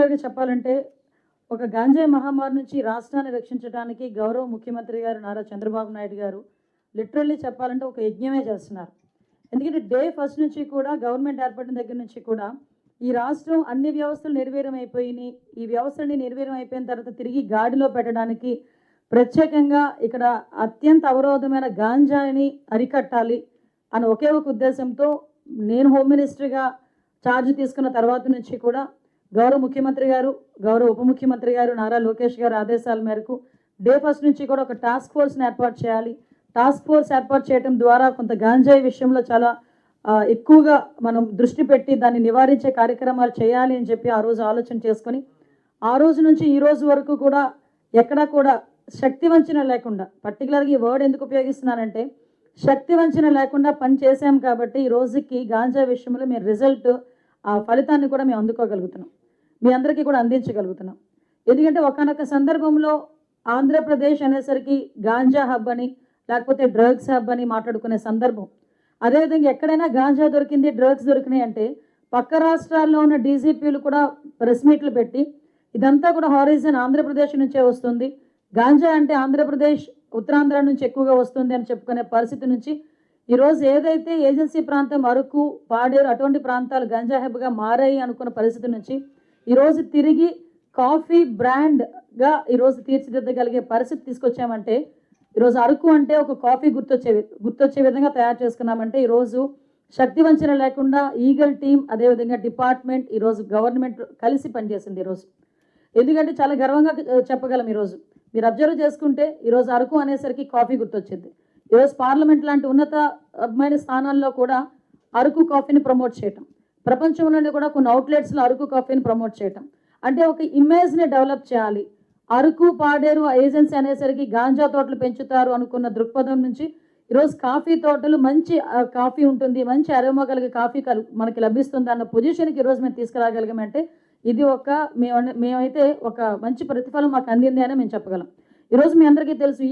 పర్టికులర్గా చెప్పాలంటే ఒక గాంజాయి మహమ్మారి నుంచి రాష్ట్రాన్ని రక్షించడానికి గౌరవ ముఖ్యమంత్రి గారు నారా చంద్రబాబు నాయుడు గారు లిటరల్లీ చెప్పాలంటే ఒక యజ్ఞమే చేస్తున్నారు. ఎందుకంటే డే ఫస్ట్ నుంచి కూడా గవర్నమెంట్ ఏర్పడిన దగ్గర నుంచి కూడా ఈ రాష్ట్రం అన్ని వ్యవస్థలు నిర్వీర్యం అయిపోయినాయి. ఈ వ్యవస్థలన్నీ నిర్వీర్యం అయిపోయిన తర్వాత తిరిగి గాడిలో పెట్టడానికి ప్రత్యేకంగా ఇక్కడ అత్యంత అవరోధమైన గాంజాయిని అరికట్టాలి అని ఒకే ఒక ఉద్దేశంతో నేను హోమ్ మినిస్టర్గా ఛార్జ్ తీసుకున్న తర్వాత నుంచి కూడా గౌరవ ముఖ్యమంత్రి గారు గౌరవ ఉప ముఖ్యమంత్రి గారు నారా లోకేష్ గారు ఆదేశాల మేరకు డే ఫస్ట్ నుంచి కూడా ఒక టాస్క్ ఫోర్స్ని ఏర్పాటు చేయాలి. టాస్క్ ఫోర్స్ ఏర్పాటు చేయడం ద్వారా కొంత గాంజాయి విషయంలో చాలా ఎక్కువగా మనం దృష్టి పెట్టి దాన్ని నివారించే కార్యక్రమాలు చేయాలి అని చెప్పి ఆ రోజు ఆలోచన చేసుకొని ఆ రోజు నుంచి ఈ రోజు వరకు కూడా ఎక్కడా కూడా శక్తి వంచన లేకుండా పర్టికులర్గా ఈ వర్డ్ ఎందుకు ఉపయోగిస్తున్నానంటే శక్తి వంచన లేకుండా పని చేసాం కాబట్టి ఈ రోజుకి గాంజా విషయంలో మేము రిజల్ట్ ఆ ఫలితాన్ని కూడా మేము అందుకోగలుగుతున్నాం. మీ అందరికీ కూడా అందించగలుగుతున్నాం. ఎందుకంటే ఒకనొక సందర్భంలో ఆంధ్రప్రదేశ్ అనేసరికి గాంజా హబ్ అని లేకపోతే డ్రగ్స్ హబ్ అని మాట్లాడుకునే సందర్భం. అదేవిధంగా ఎక్కడైనా గాంజా దొరికింది డ్రగ్స్ దొరికినాయి అంటే పక్క రాష్ట్రాల్లో ఉన్న డీజీపీలు కూడా ప్రెస్ మీట్లు పెట్టి ఇదంతా కూడా హారిజన్ ఆంధ్రప్రదేశ్ నుంచే వస్తుంది. గాంజా అంటే ఆంధ్రప్రదేశ్ ఉత్తరాంధ్ర నుంచి ఎక్కువగా వస్తుంది అని చెప్పుకునే పరిస్థితి నుంచి ఈరోజు ఏదైతే ఏజెన్సీ ప్రాంతం అరకు పాడేరు అటువంటి ప్రాంతాలు గంజాహెబ్గా మారాయి అనుకున్న పరిస్థితి నుంచి ఈరోజు తిరిగి కాఫీ బ్రాండ్గా ఈరోజు తీర్చిదిద్దగలిగే పరిస్థితి తీసుకొచ్చామంటే ఈరోజు అరకు అంటే ఒక కాఫీ గుర్తొచ్చే గుర్తొచ్చే విధంగా తయారు చేసుకున్నామంటే ఈరోజు శక్తి వంచన లేకుండా ఈగల్ టీం అదేవిధంగా డిపార్ట్మెంట్ ఈరోజు గవర్నమెంట్ కలిసి పనిచేసింది ఈరోజు ఎందుకంటే చాలా గర్వంగా చెప్పగలం ఈరోజు మీరు అబ్జర్వ్ చేసుకుంటే ఈరోజు అరకు అనేసరికి కాఫీ గుర్తొచ్చింది. ఈరోజు పార్లమెంట్ లాంటి ఉన్నతమైన స్థానాల్లో కూడా అరకు కాఫీని ప్రమోట్ చేయటం. ప్రపంచంలోనే కూడా కొన్ని అవుట్లెట్స్లో అరకు కాఫీని ప్రమోట్ చేయటం. అంటే ఒక ఇమేజ్ని డెవలప్ చేయాలి. అరకు పాడేరు ఏజెన్సీ అనేసరికి గాంజా తోటలు పెంచుతారు అనుకున్న దృక్పథం నుంచి ఈరోజు కాఫీ తోటలు మంచి కాఫీ ఉంటుంది మంచి అరోమా కలిగే కాఫీ కలు మనకి లభిస్తుంది అన్న పొజిషన్కి ఈరోజు మేము తీసుకురాగలిగామంటే ఇది ఒక మేము మేమైతే ఒక మంచి ప్రతిఫలం మాకు అందింది అని మేము చెప్పగలం. ఈరోజు మీ అందరికీ తెలుసు ఈ